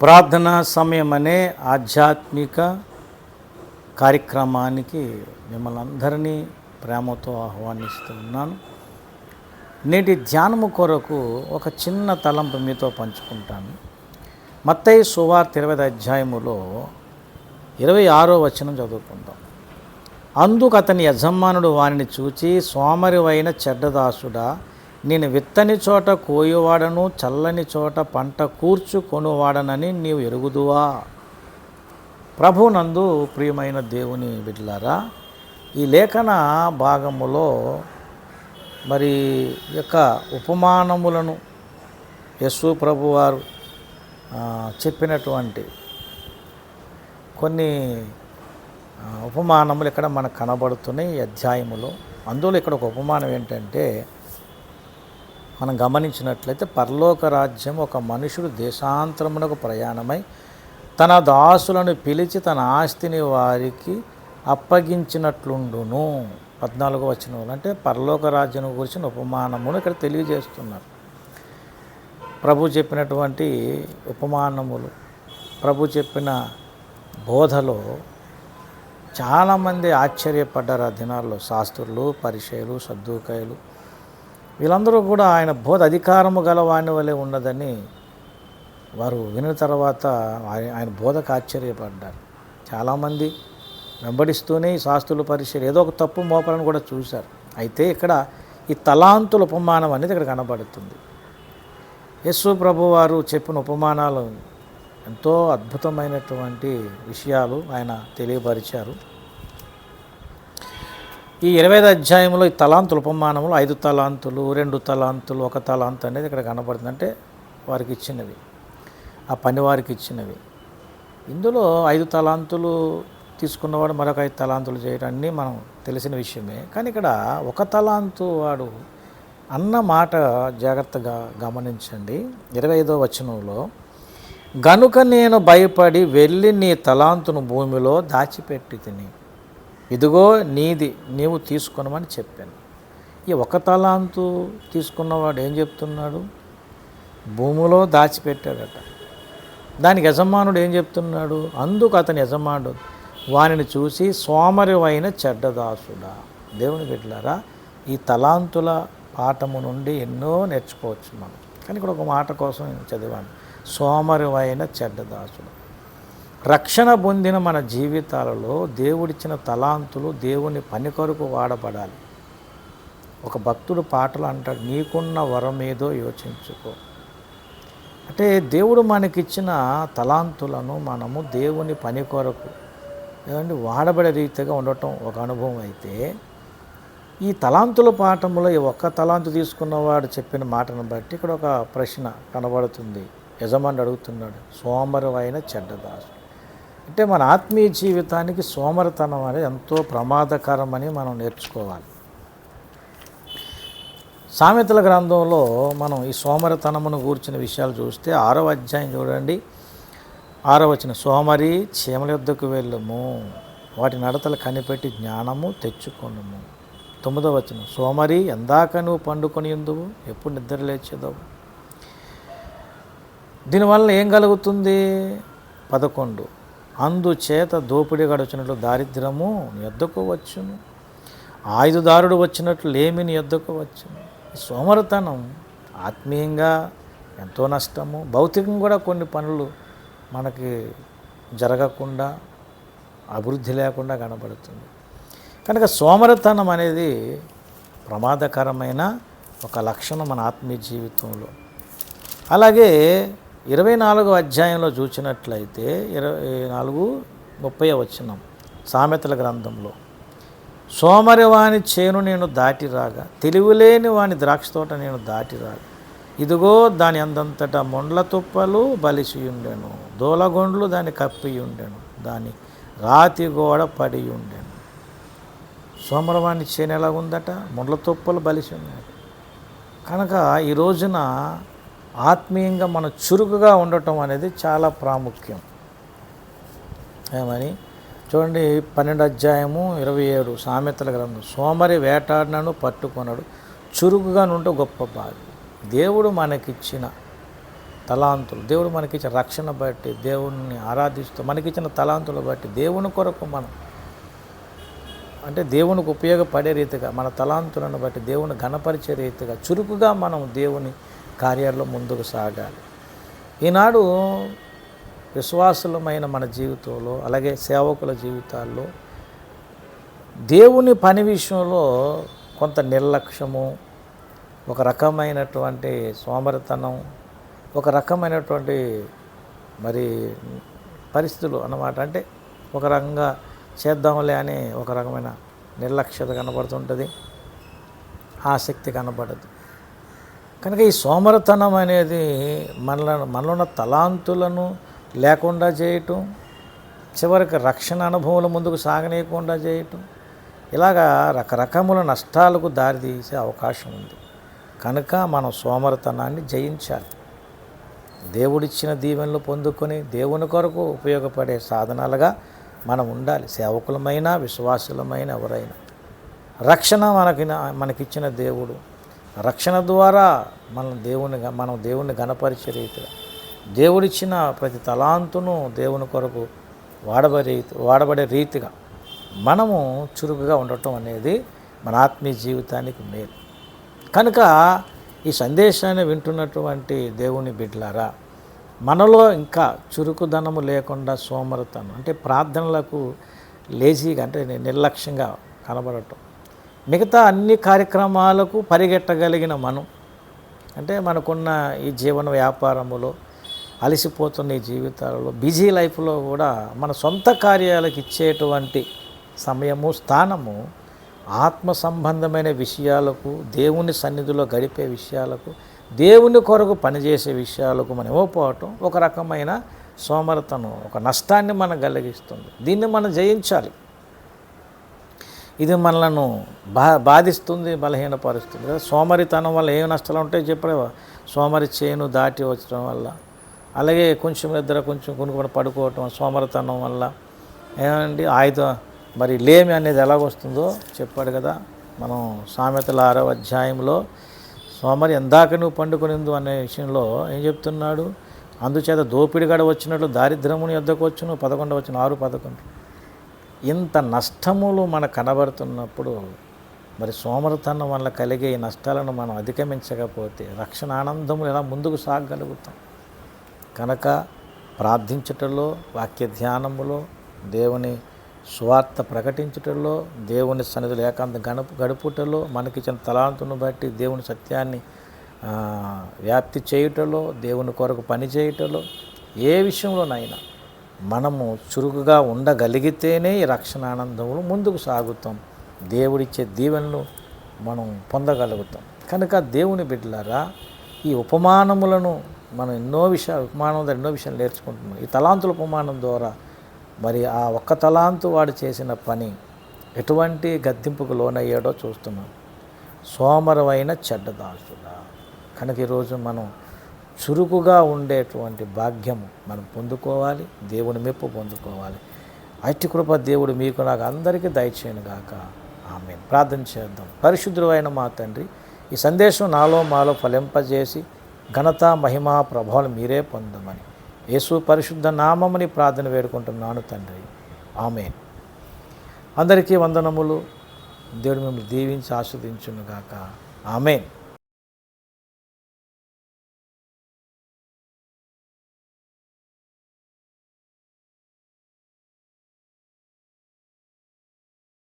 ప్రార్థనా సమయం అనే ఆధ్యాత్మిక కార్యక్రమానికి మిమ్మల్ని అందరినీ ప్రేమతో ఆహ్వానిస్తూ ఉన్నాను. నేటి ధ్యానము కొరకు ఒక చిన్న తలంపు మీతో పంచుకుంటాను. మత్తయ్య సువార్త ఇరవై అధ్యాయములో ఇరవై ఆరో వచనం చదువుకుందాం. అందుకు అతని యజమానుడు వారిని చూచి సోమరివైన చెడ్డదాసుడా నేను విత్తని చోట కోయువాడను చల్లని చోట పంట కూర్చుకొనువాడనని నీవు ఎరుగుదువా? ప్రభునందు ప్రియమైన దేవుని బిడ్డలారా ఈ లేఖన భాగములో మరి యొక్క ఉపమానములను యశు ప్రభు వారు చెప్పినటువంటి కొన్ని ఉపమానములు ఇక్కడ మనకు కనబడుతున్నాయి ఈ అధ్యాయములో. అందులో ఇక్కడ ఒక ఉపమానం ఏంటంటే మనం గమనించినట్లయితే పరలోక రాజ్యం ఒక మనుషుడు దేశాంతరమునకు ప్రయాణమై తన దాసులను పిలిచి తన ఆస్తిని వారికి అప్పగించినట్లుండును. పద్నాలుగు వచ్చిన అంటే పరలోక రాజ్యం గురించిన ఉపమానమును ఇక్కడ తెలియజేస్తున్నారు. ప్రభు చెప్పినటువంటి ఉపమానములు ప్రభు చెప్పిన బోధలో చాలామంది ఆశ్చర్యపడ్డారు ఆ దినాల్లో. శాస్త్రులు పరిచయలు సద్దుకాయలు వీళ్ళందరూ కూడా ఆయన బోధ అధికారము గల వాని వలె ఉన్నదని వారు విన్న తర్వాత ఆయన బోధకు ఆశ్చర్యపడ్డారు. చాలామంది వెంబడిస్తూనే ఈ శాస్త్రుల పరిచయం ఏదో ఒక తప్పు మోపాలని కూడా చూశారు. అయితే ఇక్కడ ఈ తలాంతుల ఉపమానం అనేది ఇక్కడ కనబడుతుంది. యశ్వ ప్రభు వారు చెప్పిన ఉపమానాలు ఎంతో అద్భుతమైనటువంటి విషయాలు ఆయన తెలియపరిచారు. ఈ ఇరవై ఐదు అధ్యాయంలో ఈ తలాంతుల ఉపమానములు ఐదు తలాంతులు రెండు తలాంతులు ఒక తలాంతు అనేది ఇక్కడ కనబడుతుంది. అంటే వారికి ఇచ్చినవి ఆ పని వారికి ఇచ్చినవి. ఇందులో ఐదు తలాంతులు తీసుకున్నవాడు మరొక ఐదు తలాంతులు చేయడం అన్నీ మనం తెలిసిన విషయమే. కానీ ఇక్కడ ఒక తలాంతు వాడు అన్న మాట జాగ్రత్తగా గమనించండి. ఇరవై ఐదో వచనంలో గనుక నేను భయపడి వెళ్ళి నీ తలాంతును భూమిలో దాచిపెట్టి తిని ఇదిగో నీది నీవు తీసుకొనమని చెప్పాను. ఈ ఒక తలాంతు తీసుకున్నవాడు ఏం చెప్తున్నాడు? భూమిలో దాచిపెట్టాడట. దానికి యజమానుడు ఏం చెప్తున్నాడు? అందుకు అతని యజమానుడు వానిని చూసి సోమరివైన చెడ్డదాసుడా. దేవుని బిడ్డలారా ఈ తలాంతుల పాఠము నుండి ఎన్నో నేర్చుకోవచ్చు మనం. కానీ ఇక్కడ ఒక మాట కోసం నేను చదివాను. సోమరివైన చెడ్డదాసుడు. రక్షణ పొందిన మన జీవితాలలో దేవుడిచ్చిన తలాంతులు దేవుని పని కొరకు వాడబడాలి. ఒక భక్తుడు పాటలు అంటాడు నీకున్న వరం ఏదో యోచించుకో. అంటే దేవుడు మనకిచ్చిన తలాంతులను మనము దేవుని పని కొరకు ఏమంటే వాడబడే రీతిగా ఉండటం ఒక అనుభవం అయితే ఈ తలాంతుల పాఠంలో ఈ ఒక్క తలాంతు తీసుకున్నవాడు చెప్పిన మాటను బట్టి ఇక్కడ ఒక ప్రశ్న కనబడుతుంది. యజమాని అడుగుతున్నాడు సోమరమైన చెడ్డదాసు అంటే మన ఆత్మీయ జీవితానికి సోమరతనం అనేది ఎంతో ప్రమాదకరమని మనం నేర్చుకోవాలి. సామెతల గ్రంథంలో మనం ఈ సోమరతనమును గూర్చిన విషయాలు చూస్తే ఆరవ అధ్యాయం చూడండి. ఆరవ వచ్చిన సోమరి చీమల యుద్ధకు వెళ్ళము వాటి నడతలు కనిపెట్టి జ్ఞానము తెచ్చుకొనుము. తొమ్మిదవ వచ్చిన సోమరి ఎందాక నువ్వు పండుకొని ఎందువు? ఎప్పుడు నిద్ర లేచేదవు? దీనివల్ల ఏం కలుగుతుంది? పదకొండు. అందుచేత దోపిడీ వచ్చినట్లు దారిద్రము నీ వచ్చును. ఆయుధదారుడు వచ్చినట్లు లేమి నీ యొద్దకు వచ్చును. సోమరతనం ఆత్మీయంగా ఎంతో నష్టము. భౌతికంగా కూడా కొన్ని పనులు మనకి జరగకుండా అభివృద్ధి లేకుండా కనబడుతుంది. కనుక సోమరతనం అనేది ప్రమాదకరమైన ఒక లక్షణం మన ఆత్మీయ జీవితంలో. అలాగే ఇరవై నాలుగో అధ్యాయంలో చూసినట్లయితే ఇరవై నాలుగు ముప్పై వచ్చినం సామెతల గ్రంథంలో. సోమరివాని చేను నేను దాటి రాగా తెలివిలేని వాని ద్రాక్ష తోట నేను దాటి రాగా ఇదిగో దాని అందంతట మొండ్ల తుప్పలు బలిసి ఉండెను దూలగొండ్లు దాన్ని కప్పి ఉండెను దాని రాతి గోడ పడి ఉండెను. సోమరవాణి చేను ఎలా ఉందట? ముండ్ల తుప్పలు బలిసి ఉన్నాయి కనుక ఈ రోజున ఆత్మీయంగా మనం చురుకుగా ఉండటం అనేది చాలా ప్రాముఖ్యం. ఏమని? చూడండి పన్నెండు అధ్యాయము ఇరవై ఏడు సామెతల గ్రంథం. సోమరి వేటాడినను పట్టుకొనడు. చురుకుగా నుండి గొప్ప బావి. దేవుడు మనకిచ్చిన తలాంతులు దేవుడు మనకిచ్చిన రక్షణ బట్టి దేవుణ్ణి ఆరాధిస్తూ మనకిచ్చిన తలాంతులు బట్టి దేవుని కొరకు మనం అంటే దేవునికి ఉపయోగపడే రీతిగా మన తలాంతులను బట్టి దేవుని ఘనపరిచే రీతిగా చురుకుగా మనం దేవుని కార్యాల్లో ముందుకు సాగాలి. ఈనాడు విశ్వాసులమైన మన జీవితంలో అలాగే సేవకుల జీవితాల్లో దేవుని పని విషయంలో కొంత నిర్లక్ష్యము ఒక రకమైనటువంటి సోమరితనం ఒక రకమైనటువంటి మరి పరిస్థితులు అన్నమాట. అంటే ఒక రకంగా చేద్దాంలే అని ఒక రకమైన నిర్లక్ష్యత కనబడుతుంటుంది ఆసక్తి కనబడదు. కనుక ఈ సోమరతనం అనేది మనలో మనలో ఉన్న తలాంతులను లేకుండా చేయటం చివరికి రక్షణ అనుభవాల ముందుకు సాగనీయకుండా చేయటం ఇలాగా రకరకముల నష్టాలకు దారితీసే అవకాశం ఉంది. కనుక మనం సోమరతనాన్ని జయించాలి. దేవుడిచ్చిన దీవెనలు పొందుకొని దేవుని కొరకు ఉపయోగపడే సాధనాలుగా మనం ఉండాలి. సేవకులమైన విశ్వాసులమైన ఎవరైనా. రక్షణ మనకి మనకిచ్చిన దేవుడు. రక్షణ ద్వారా మనం దేవుని మనం దేవుని గణపరిచే రీతిగా దేవుడిచ్చిన ప్రతి తలాంతును దేవుని కొరకు వాడబడే వాడబడే రీతిగా మనము చురుకుగా ఉండటం అనేది మన ఆత్మీయ జీవితానికి మేలు. కనుక ఈ సందేశాన్ని వింటున్నటువంటి దేవుని బిడ్లారా మనలో ఇంకా చురుకుదనము లేకుండా సోమరతనం అంటే ప్రార్థనలకు లేజీగా అంటే నిర్లక్ష్యంగా కనబడటం మిగతా అన్ని కార్యక్రమాలకు పరిగెట్టగలిగిన మనం. అంటే మనకున్న ఈ జీవన వ్యాపారములో అలసిపోతున్న ఈ జీవితాలలో బిజీ లైఫ్లో కూడా మన సొంత కార్యాలకు ఇచ్చేటువంటి సమయము స్థానము ఆత్మ సంబంధమైన విషయాలకు దేవుని సన్నిధిలో గడిపే విషయాలకు దేవుని కొరకు పనిచేసే విషయాలకు మనం ఇవ్వకపోవటం ఒక రకమైన సోమరతనం ఒక నష్టాన్ని మనం కలిగిస్తుంది. దీన్ని మనం జయించాలి. ఇది మనలను బా బాధిస్తుంది బలహీనపరుస్తుంది. కదా సోమరితనం వల్ల ఏం నష్టాలు ఉంటాయో చెప్పలేవా? సోమరి చేను దాటి వచ్చడం వల్ల. అలాగే కొంచెం నిద్ర కొంచెం కొనుక్కొని పడుకోవటం సోమరితనం వల్ల. ఏమండి? ఆయుధం మరి లేమి అనేది ఎలాగొస్తుందో చెప్పాడు కదా మనం సామెతల ఆరవ అధ్యాయంలో. సోమరి ఎందాక నువ్వు పండుకునిందు అనే విషయంలో ఏం చెప్తున్నాడు? అందుచేత దోపిడిగాడ వచ్చినట్లు దారిద్రముని యొద్దకు వచ్చును పదకొండు వచ్చిన ఆరు పదకొండు. ఇంత నష్టములు మనకు కనబడుతున్నప్పుడు మరి సోమరతనం వల్ల కలిగే ఈ నష్టాలను మనం అధిగమించకపోతే రక్షణ ఆనందములు ఎలా ముందుకు సాగగలుగుతాం? కనుక ప్రార్థించటంలో వాక్య ధ్యానములో దేవుని స్వార్థ ప్రకటించుటలో దేవుని సన్నిధిలో ఏకాంత గడుపు గడుపుటలో మనకిచ్చిన తలాంతును బట్టి దేవుని సత్యాన్ని వ్యాప్తి చేయుటలో దేవుని కొరకు పని చేయుటలో ఏ విషయంలోనైనా మనము చురుకుగా ఉండగలిగితేనే ఈ రక్షణ ఆనందములు ముందుకు సాగుతాం. దేవుడిచ్చే దీవెనలు మనం పొందగలుగుతాం. కనుక దేవుని బిడ్డలారా ఈ ఉపమానములను మనం ఎన్నో విషయాలు ఉపమానం ద్వారా ఎన్నో విషయాలు నేర్చుకుంటున్నాం. ఈ తలాంతుల ఉపమానం ద్వారా మరి ఆ ఒక్క తలాంతు వాడు చేసిన పని ఎటువంటి గద్దింపుకు లోనయ్యాడో చూస్తున్నాం. సోమరమైన చెడ్డదాసుడా కనుక ఈరోజు మనం చురుకుగా ఉండేటువంటి భాగ్యము మనం పొందుకోవాలి దేవుని మెప్పు పొందుకోవాలి. అట్టి కృప దేవుడు మీకు నాకు అందరికీ దయచేయను గాక. ఆమె ప్రార్థన చేద్దాం. పరిశుద్ధుడైన మా తండ్రి ఈ సందేశం నాలో మాలో ఫలింపజేసి ఘనత మహిమ ప్రభావం మీరే పొందమని యేసు పరిశుద్ధ నామమని ప్రార్థన వేడుకుంటున్నాను తండ్రి. ఆమె అందరికీ వందనములు. దేవుడు మిమ్మల్ని దీవించి ఆస్వాదించునుగాక ఆమెన్.